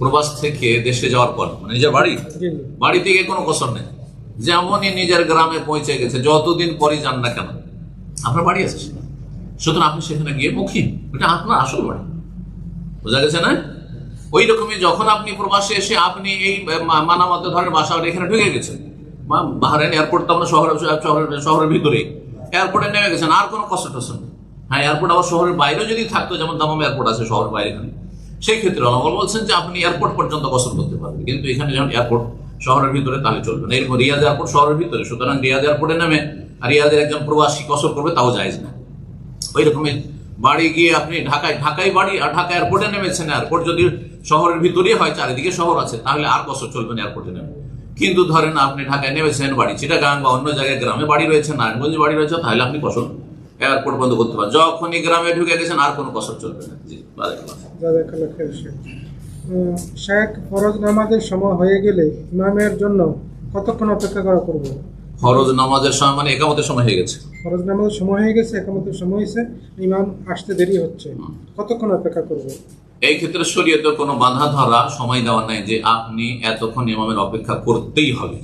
প্রবাস থেকে দেশে যাওয়ার পর মানে নিজের বাড়ি? বাড়ি থেকে কোনো কসর নেই। যেমনই নিজের গ্রামে পৌঁছে গেছে যতদিন পরই যান না কেন। আপনার বাড়ি আছে সুতরাং আপনি সেখানে গিয়ে মুখী। এটা আপনার আসল বাড়ি। বোঝা গেছে না? ওই রকমই যখন আপনি প্রবাসে এসে আপনি এই মানামতে ধরেন বাসা এখানে ঢুকে গেছেন। বা- বাহারাইন এয়ারপোর্ট তো আমরা শহরের শহরের শহরের ভিতরে। এয়ারপোর্টে নেমে গেছেন আর কোনো কষ্ট টষ্ট নেই। হ্যাঁ এয়ারপোর্ট আবার শহরের বাইরেও যদি থাকতো যেমন দামাম এয়ারপোর্ট আছে শহরের বাইরে এখানে সেই ক্ষেত্রে আল্লাহ বলছেন যে আপনি এয়ারপোর্ট পর্যন্ত কসর করতে পারবেন। কিন্তু এখানে যেমন এয়ারপোর্ট শহরের ভিতরে, তাহলে চলবে না। এরকম রিয়াদ এয়ারপোর্ট শহরের ভিতরে। সুতরাং রিয়াদ এয়ারপোর্টে নেমে আর রিয়াদের একজন প্রবাসী কসর করবে, তাও যায় না। ওই রকমই বাড়ি গিয়ে আপনি ঢাকায় ঢাকায় বাড়ি আর ঢাকা এয়ারপোর্টে নেমেছেন। এয়ারপোর্ট যদি শহরের ভিতরেই হয়, চারিদিকে শহর আছে, তাহলে আর কষ্ট চলবে না এয়ারপোর্টে নেমে। কিন্তু ধরেন আপনি ঢাকায় নেমেছেন বাড়ি, চিটাগাং বা অন্য জায়গায় গ্রামে বাড়ি রয়েছে, নারায়ণগঞ্জে বাড়ি রয়েছে, তাহলে আপনি কসর এয়ারপোর্ট বন্ধ করতে পারেন যখনই গ্রামে ঢুকে গেছেন আর কোনো কসর চলবে না। জি শেখ ফরজ নামাজের সময় হয়ে গেলে ইমামের জন্য কতক্ষণ অপেক্ষা করা করব? ফরজ নামাজের সময় মানে একামতের সময় হয়ে গেছে। ফরজ নামাজের সময় হয়ে গেছে একামতের সময় হয়েছে ইমাম আসতে দেরি হচ্ছে। কতক্ষণ অপেক্ষা করব? এই ক্ষেত্রে শরীয়তে কোনো বাধা ধরা সময় দেওয়া নাই যে আপনি এতক্ষণ ইমামের অপেক্ষা করতেই হবে।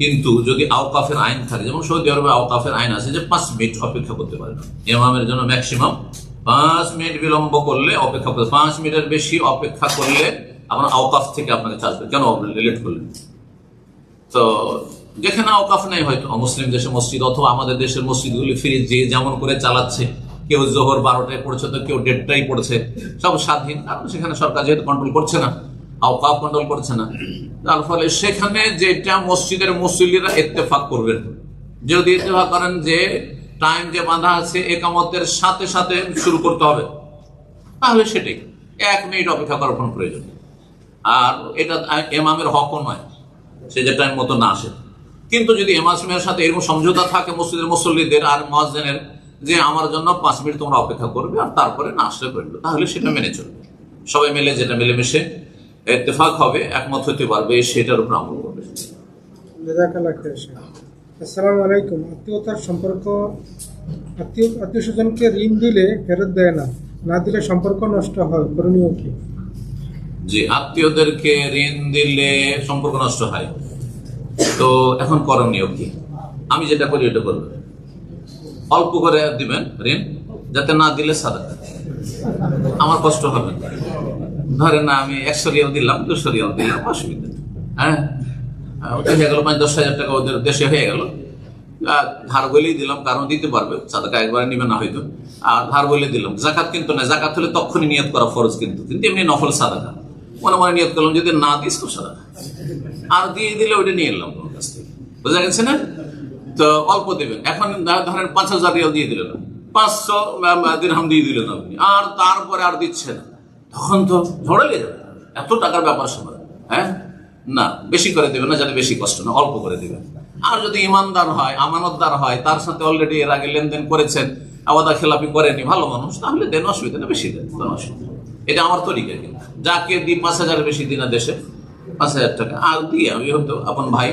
কিন্তু যদি আওকাফের আইন থাকে, যেমন সৌদি আরবে আওকাফের আইন আছে যে পাঁচ মিনিট অপেক্ষা করতে পারেন ইমামের জন্য ম্যাক্সিমাম পাঁচ মিনিট বিলম্ব করলে অপেক্ষা করতে পাঁচ মিনিটের বেশি অপেক্ষা করলে আপনার আওকাফ থেকে আপনাকে চাষবে কেন লেট করলেন? তো যেখানে অকাফ নেই হয়তো মুসলিম দেশের মসজিদ অথবা আমাদের দেশের মসজিদগুলি ফিরে যে যেমন করে চালাচ্ছে, কেউ জোহর বারোটায় পড়ছে তো কেউ দেড়টাই পড়ছে, সব স্বাধীন। কারণ সেখানে সরকার যেহেতু কন্ট্রোল করছে না আওকাফ কন্ট্রোল করছে না। তার ফলে সেখানে যেটা মসজিদের মুসল্লিরা ইত্তেফাক করবেন। যদি ইত্তেফাক করেন যে টাইম যে বাঁধা আছে, একামতের সাথে সাথে শুরু করতে হবে। তাহলে সেটাই। এক মিনিট অপেক্ষা করার কোনো প্রয়োজন আর এটা এমামের হকও নয়, সে যে টাইম মতো না আসে। কিন্তু যদি এমাসমের সাথে এরকম সমঝোতা থাকে মসজিদের মুসল্লিদের আর মহাজনের যে আমার জন্য পাঁচ মিনিট তোমরা অপেক্ষা করবে আর তারপরে না আসলে করবে, তাহলে সেটা মেনে চলবে। সবাই মিলে যেটা মিলেমিশে ইত্তেফাক হবে একমত হতে পারবে সেটার উপর আমল করবে। আসসালামু আলাইকুম। আত্মীয়তার সম্পর্ক আত্মীয় আত্মীয় স্বজনকে ঋণ দিলে ফেরত দেয় না। না দিলে সম্পর্ক নষ্ট হয় করণীয় কি? যে আত্মীয়দেরকে ঋণ দিলে সম্পর্ক নষ্ট হয়। তো এখন করণীয় কি? আমি যেটা করি ওটা করব। অল্প করে দিবেন ঋণ যাতে না দিলে সাদা আমার কষ্ট হবে না। ধরেন না আমি একশো রিয়াল দিলাম, দুশো রিয়াল দিলাম, অসুবিধা। হ্যাঁ? হয়ে গেল পাঁচ, দশ হাজার টাকা ওদের দেশে হয়ে গেল। ধার বলেই দিলাম, কারণ দিতে পারবে, সাদাকা একবারে নিবে না হয়তো। আর ধার বলে দিলাম, জাকাত কিন্তু না, জাকাত হলে তখনই নিয়ত করা ফরজ কিন্তু কিন্তু এমনি নফল সাদাকা। মনে মনে নিয়ত করলাম, যদি না দিস তো সাদাকা। আর দিয়ে দিলে ওইটা নিয়ে এলাম তোমার কাছ থেকে। বোঝা গেছে না? তো অল্প দেবেন। এখন ধরেন পাঁচ হাজার রিয়াল দিয়ে দিলেন। পাঁচশো দিরহাম দিয়ে দিলেন আপনি। আর তারপরে আর দিচ্ছে না। তখন তো ঝড়ে লেগে যাবে। এত টাকার ব্যাপার সময় হ্যাঁ? না, বেশি করে দেবেন না যাতে বেশি কষ্ট না, অল্প করে দেবেন আর যদি ইমানদার হয়, আমানতদার হয়, তার সাথে অলরেডি এর আগে লেনদেন করেছেন, আওয়াদা খেলাপি করেনি, ভালো মানুষ, তাহলে দেন, অসুবিধা না বেশি দেন, কোনো অসুবিধা এটা আমার তরিকা কিন্তু। যাকে দিই পাঁচ হাজার বেশি দিন না দেশে, পাঁচ হাজার টাকা, আর দিয়ে আমি হয়তো আপন ভাই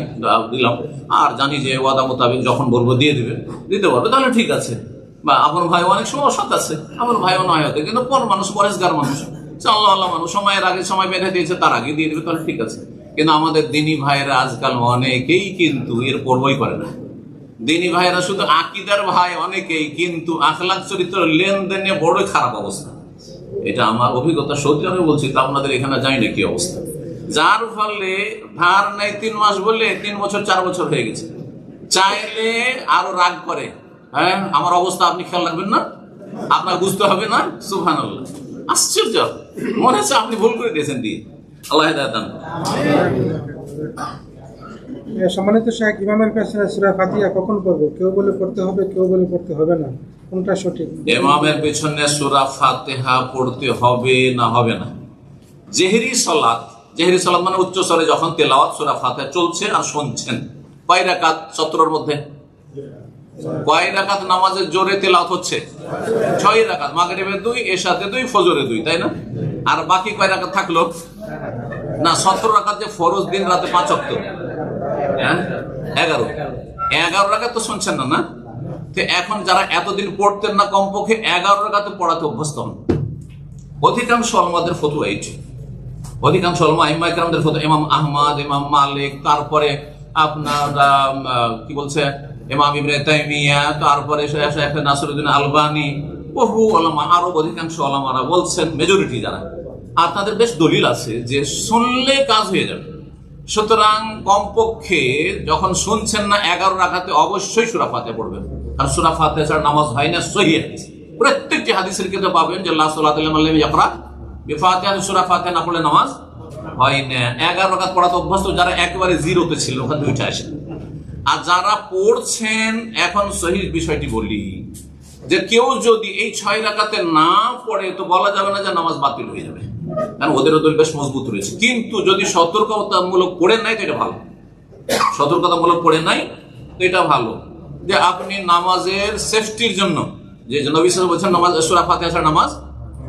দিলাম, আর জানি যে ওয়াদা মোতাবেক যখন বলব দিয়ে দিবে, দিতে পারবে, তাহলে ঠিক আছে। বা আপন ভাই অনেক সময় অসৎ আছে, আপন ভাইও নয় হতে, কিন্তু পর মানুষ, পরেশগার মানুষ আল্লাহ আল্লাহ মানুষ। সময়ের আগে সময় বেঁধে দিয়েছে, তার আগে দিয়ে দিবে, তাহলে ঠিক আছে। কিন্তু আমাদের দিনী ভাইয়েরা আজকাল অনেকেই কিন্তু এর পর্বই করে না। দিনী ভাইয়েরা শুধু আকিদার ভাই অনেকেই, কিন্তু আখলাখ চরিত্র লেনদেনে বড়ই খারাপ অবস্থা। এটা আমার অভিজ্ঞতা, সত্যি আমি বলছি, তা আপনাদের এখানে জানি না কি অবস্থা। যার ফলে ধার নেই তিন মাস বললে তিন বছর, চার বছর হয়ে গেছে। চাইলে আরও রাগ করে হ্যাঁ আমার অবস্থা আপনি খেয়াল রাখবেন না? আপনার বুঝতে হবে না? সুহান আল্লাহ আশ্চর্য। মনে হচ্ছে আপনি ভুল করে দিয়েছেন দিয়ে। আল্লাহ দান সম্মানিত শেখ ইমামের কাছে সুরা ফাতিহা কখন পড়ব? কেউ বলে পড়তে হবে কেউ বলে পড়তে হবে না। কোনটা সঠিক? ইমামের পেছনে সুরা ফাতেহা পড়তে হবে না হবে না? জেহেরি সলাৎ জেহেরি সলাৎ মানে উচ্চ স্বরে যখন তেলাওয়াত সুরা ফাতেহা চলছে আর শুনছেন। কয় রাকাত? সত্তরের মধ্যে? কয় রাকাত নামাজের জোরে তেলাওয়াত হচ্ছে? ছয় রাকাত মাগরিবের দুই, এশাতে দুই, ফজরে দুই, তাই না? আর বাকি কয় রাকাত থাকল? না, সতেরো রাকাত যে ফরজ দিন রাতে পাঁচ অক্ট হ্যাঁ? এগারো। এগারো রাকাত তো শুনছেন না না? তো এখন যারা এতদিন পড়তেন না কমপক্ষে এগারো রাকাতে পড়াতে অভ্যস্ত হন। অধিকাংশ আমাদের ফতুয়া এইটি অধিকাংশ ওলামা ইমাম ইকরামদের ফতোয়া, ইমাম আহমদ, ইমাম মালিক, তারপরে আপনার কি বলছে? ইমাম ইবনে তাইমিয়া, তারপরে নাসরুদ্দিন আলবানি, বহু ওলামা, আরও অধিকাংশ ওলামারা বলছেন মেজরিটি যারা। আর তাদের বেশ দলিল আছে যে শুনলে কাজ হয়ে যাবে। সুতরাং কমপক্ষে যখন শুনছেন না এগারো রাখাতে অবশ্যই সুরাফাতে পড়বেন। আর সুরা ফাতে ছাড়া নামাজ হয় না, সহি প্রত্যেকটি হাদিসের ক্ষেত্রে পাবেন যে আল্লাহ সাল্লাহ আল্লাহ ইয়াকরা। বিফাতে আর সুরা ফাতে না পড়লে নামাজ হয় না। এগারো রাখাত পড়াতে অভ্যস্ত, যারা একেবারে জিরোতে ছিল, ওখানে দুইটা আসে আর যারা পড়ছেন, এখন সহি বিষয়টি বলি, যে কেউ যদি এই ছয় রাকাতে না পড়ে, তো বলা যাবে না যে নামাজ বাতিল হয়ে যাবে। কারণ ওদেরও দল বেশ মজবুত রয়েছে। কিন্তু যদি সতর্কতামূলক পড়ে নাই, তো এটা ভালো। সতর্কতামূলক পড়ে নাই, তো এটা ভালো। যে আপনি নামাজের সেফটির জন্য, যে নবী বলছেন, নামাজ, সুরা ফাতে নামাজ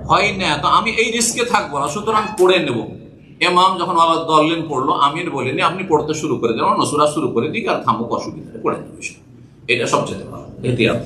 হয় না। তো আমি এই রিস্কে থাকব না, সুতরাং পড়ে নেব। এমাম যখন আবার দলেন পড়ল, আমির বলিনি, আপনি পড়তে শুরু করে দেন নসুরা শুরু করে দিক, আর থামুক, অসুবিধা পড়ে নেবে এটা সবচেয়ে ভালো। এহতিয়াত